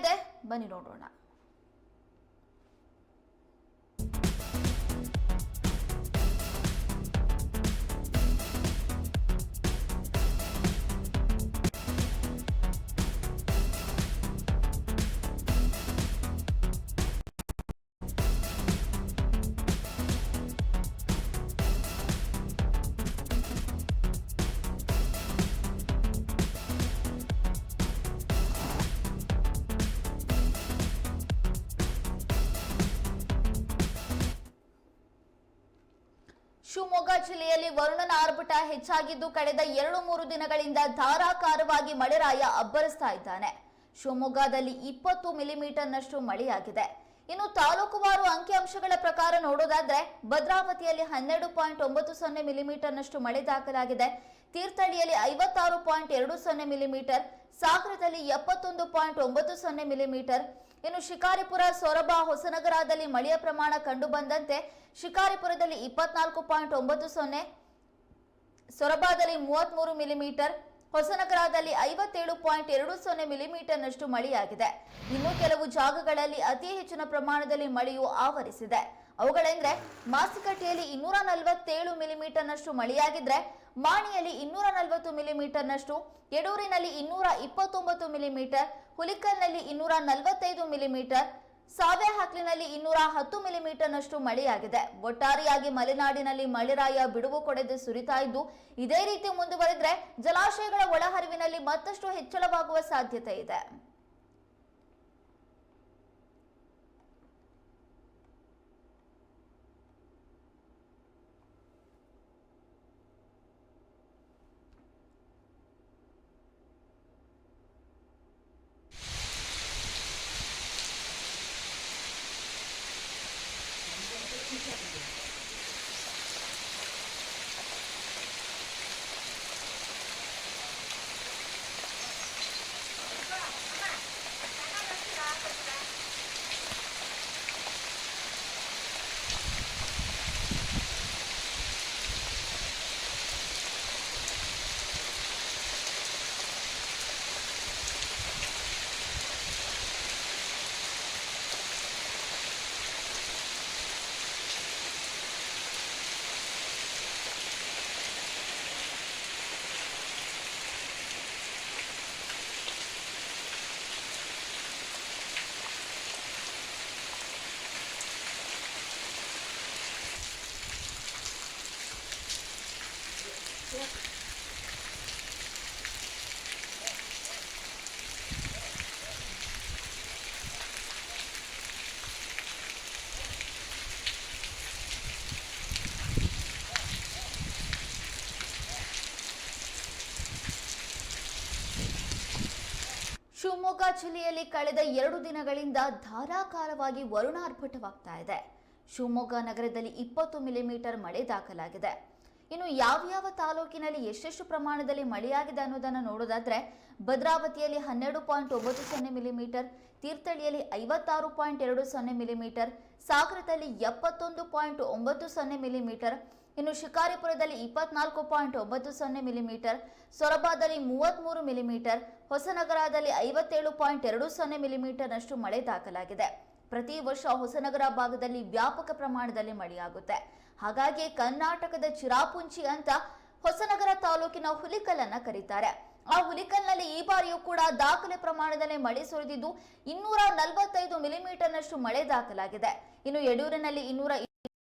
ಇದೆ ಬನ್ನಿ ನೋಡೋಣ. ಶಿವಮೊಗ್ಗ ಜಿಲ್ಲೆಯಲ್ಲಿ ವರುಣನ ಆರ್ಭಟ ಹೆಚ್ಚಾಗಿದ್ದು ಕಳೆದ ಎರಡು ಮೂರು ದಿನಗಳಿಂದ ಧಾರಾಕಾರವಾಗಿ ಮಳೆರಾಯ ಅಬ್ಬರಿಸ್ತಾ ಇದ್ದಾನೆ. ಶಿವಮೊಗ್ಗದಲ್ಲಿ ಇಪ್ಪತ್ತು ಮಿಲಿಮೀಟರ್ನಷ್ಟು ಮಳೆಯಾಗಿದೆ. ಇನ್ನು ತಾಲೂಕುವಾರು ಅಂಕಿಅಂಶಗಳ ಪ್ರಕಾರ ನೋಡೋದಾದ್ರೆ ಭದ್ರಾವತಿಯಲ್ಲಿ ಹನ್ನೆರಡು ಪಾಯಿಂಟ್ ಒಂಬತ್ತು ಸೊನ್ನೆ ಮಿಲಿಮೀಟರ್ನಷ್ಟು ಮಳೆ ದಾಖಲಾಗಿದೆ. ತೀರ್ಥಹಳ್ಳಿಯಲ್ಲಿ ಐವತ್ತಾರು ಪಾಯಿಂಟ್ ಎರಡು ಸೊನ್ನೆ ಮಿಲಿಮೀಟರ್, ಸಾಗರದಲ್ಲಿ ಎಪ್ಪತ್ತೊಂದು ಪಾಯಿಂಟ್ ಒಂಬತ್ತು ಸೊನ್ನೆ ಮಿಲಿಮೀಟರ್ ಇನ್ನು ಶಿಕಾರಿಪುರ ಸೊರಬ ಹೊಸನಗರದಲ್ಲಿ ಮಳೆಯ ಪ್ರಮಾಣ ಕಂಡು ಬಂದಂತೆ ಶಿಕಾರಿಪುರದಲ್ಲಿ ಇಪ್ಪತ್ನಾಲ್ಕು ಪಾಯಿಂಟ್ ಒಂಬತ್ತು ಸೊನ್ನೆ, ಸೊರಬದಲ್ಲಿ ಮೂವತ್ಮೂರು ಮಿಲಿಮೀಟರ್, ಹೊಸನಗರದಲ್ಲಿ ಐವತ್ತೇಳು ಪಾಯಿಂಟ್ ಎರಡು ಸೊನ್ನೆ ಮಿಲಿಮೀಟರ್ನಷ್ಟು ಮಳೆಯಾಗಿದೆ. ಇನ್ನು ಕೆಲವು ಜಾಗಗಳಲ್ಲಿ ಅತಿ ಹೆಚ್ಚಿನ ಪ್ರಮಾಣದಲ್ಲಿ ಮಳೆಯು ಆವರಿಸಿದೆ. ಅವುಗಳೆಂದ್ರೆ ಮಾಸಿಕಟ್ಟೆಯಲ್ಲಿ ಇನ್ನೂರ ನಲವತ್ತೇಳು ಮಿಲಿಮೀಟರ್ನಷ್ಟು ಮಳೆಯಾಗಿದ್ರೆ ಮಾಣಿಯಲ್ಲಿ ಇನ್ನೂರ ನಲವತ್ತು ಮಿಲಿಮೀಟರ್ನಷ್ಟು ಯಡೂರಿನಲ್ಲಿ ಇನ್ನೂರ ಇಪ್ಪತ್ತೊಂಬತ್ತು ಮಿಲಿಮೀಟರ್, ಹುಲಿಕಲ್ನಲ್ಲಿ ಇನ್ನೂರ ನಲವತ್ತೈದು ಮಿಲಿಮೀಟರ್, ಸಾವೆಹಾಕ್ಲಿನಲ್ಲಿ ಇನ್ನೂರ ಹತ್ತು ಮಿಲಿಮೀಟರ್ನಷ್ಟು ಮಳೆಯಾಗಿದೆ. ಒಟ್ಟಾರೆಯಾಗಿ ಮಲೆನಾಡಿನಲ್ಲಿ ಮಳೆರಾಯ ಬಿಡುವು ಕೊಡದೆ ಸುರಿತಾ ಇದ್ದು, ಇದೇ ರೀತಿ ಮುಂದುವರೆದ್ರೆ ಜಲಾಶಯಗಳ ಒಳಹರಿವಿನಲ್ಲಿ ಮತ್ತಷ್ಟು ಹೆಚ್ಚಳವಾಗುವ ಸಾಧ್ಯತೆ ಇದೆ. ಶಿವಮೊಗ್ಗ ಜಿಲ್ಲೆಯಲ್ಲಿ ಕಳೆದ ಎರಡು ದಿನಗಳಿಂದ ಧಾರಾಕಾರವಾಗಿ ವರುಣಾರ್ಭಟವಾಗ್ತಾ ಇದೆ. ಶಿವಮೊಗ್ಗ ನಗರದಲ್ಲಿ ಇಪ್ಪತ್ತು ಮಿಲಿಮೀಟರ್ ಮಳೆ ದಾಖಲಾಗಿದೆ. ಇನ್ನು ಯಾವ್ಯಾವ ತಾಲೂಕಿನಲ್ಲಿ ಎಷ್ಟೆಷ್ಟು ಪ್ರಮಾಣದಲ್ಲಿ ಮಳೆಯಾಗಿದೆ ಅನ್ನೋದನ್ನು ನೋಡೋದಾದ್ರೆ, ಭದ್ರಾವತಿಯಲ್ಲಿ ಹನ್ನೆರಡು ಪಾಯಿಂಟ್ ಒಂಬತ್ತು ಸೊನ್ನೆ ಮಿಲಿಮೀಟರ್ ತೀರ್ಥಹಳ್ಳಿಯಲ್ಲಿ ಐವತ್ತಾರು ಪಾಯಿಂಟ್ ಎರಡು ಸೊನ್ನೆ ಮಿಲಿಮೀಟರ್ ಸಾಗರದಲ್ಲಿ ಎಪ್ಪತ್ತೊಂದು ಪಾಯಿಂಟ್ ಒಂಬತ್ತು ಸೊನ್ನೆ ಮಿಲಿಮೀಟರ್ ಇನ್ನು ಶಿಕಾರಿಪುರದಲ್ಲಿ ಇಪ್ಪತ್ನಾಲ್ಕು ಪಾಯಿಂಟ್ ಒಂಬತ್ತು ಸೊನ್ನೆ ಮಿಲಿಮೀಟರ್ ಸೊರಬಾದಲ್ಲಿ ಮೂವತ್ತ್ಮೂರು ಮಿಲಿಮೀಟರ್ ಹೊಸನಗರದಲ್ಲಿ ಐವತ್ತೇಳು ಪಾಯಿಂಟ್ ಎರಡು ಸೊನ್ನೆ ಮಿಲಿಮೀಟರ್ನಷ್ಟು ಮಳೆ ದಾಖಲಾಗಿದೆ. ಪ್ರತಿ ವರ್ಷ ಹೊಸನಗರ ಭಾಗದಲ್ಲಿ ವ್ಯಾಪಕ ಪ್ರಮಾಣದಲ್ಲಿ ಮಳೆಯಾಗುತ್ತೆ. ಹಾಗಾಗಿ ಕರ್ನಾಟಕದ ಚಿರಾಪುಂಚಿ ಅಂತ ಹೊಸನಗರ ತಾಲೂಕಿನ ಹುಲಿಕಲ್ಲನ್ನ ಕರೀತಾರೆ. ಆ ಹುಲಿಕಲ್ನಲ್ಲಿ ಈ ಬಾರಿಯೂ ಕೂಡ ದಾಖಲೆ ಪ್ರಮಾಣದಲ್ಲಿ ಮಳೆ ಸುರಿದಿದ್ದು ಇನ್ನೂರ ನಲವತ್ತೈದು ಮಿಲಿಮೀಟರ್ನಷ್ಟು ಮಳೆ ದಾಖಲಾಗಿದೆ. ಇನ್ನು ಯಡೂರಿನಲ್ಲಿ ಇನ್ನೂರ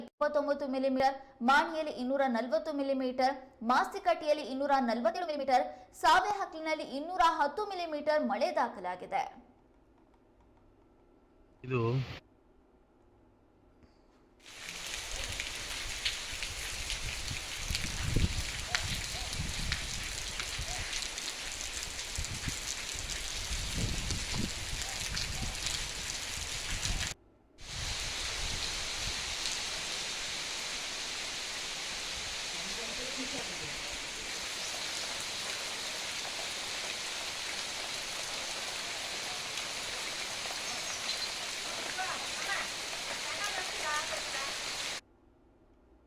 ಇಪ್ಪತ್ತೊಂಬತ್ತು ಮಿಲಿಮೀಟರ್, ಮಾಣಿಯಲ್ಲಿ ಇನ್ನೂರ ನಲವತ್ತು ಮಿಲಿಮೀಟರ್, ಮಾಸ್ತಿಕಟ್ಟಿಯಲ್ಲಿ ಇನ್ನೂರ ನಲವತ್ತೇಳು ಮಿಲಿಮೀಟರ್ ಸಾವೆಹಕ್ಲಿನಲ್ಲಿ ಇನ್ನೂರ ಹತ್ತು ಮಿಲಿಮೀಟರ್ ಮಳೆ ದಾಖಲಾಗಿದೆ. ಇದು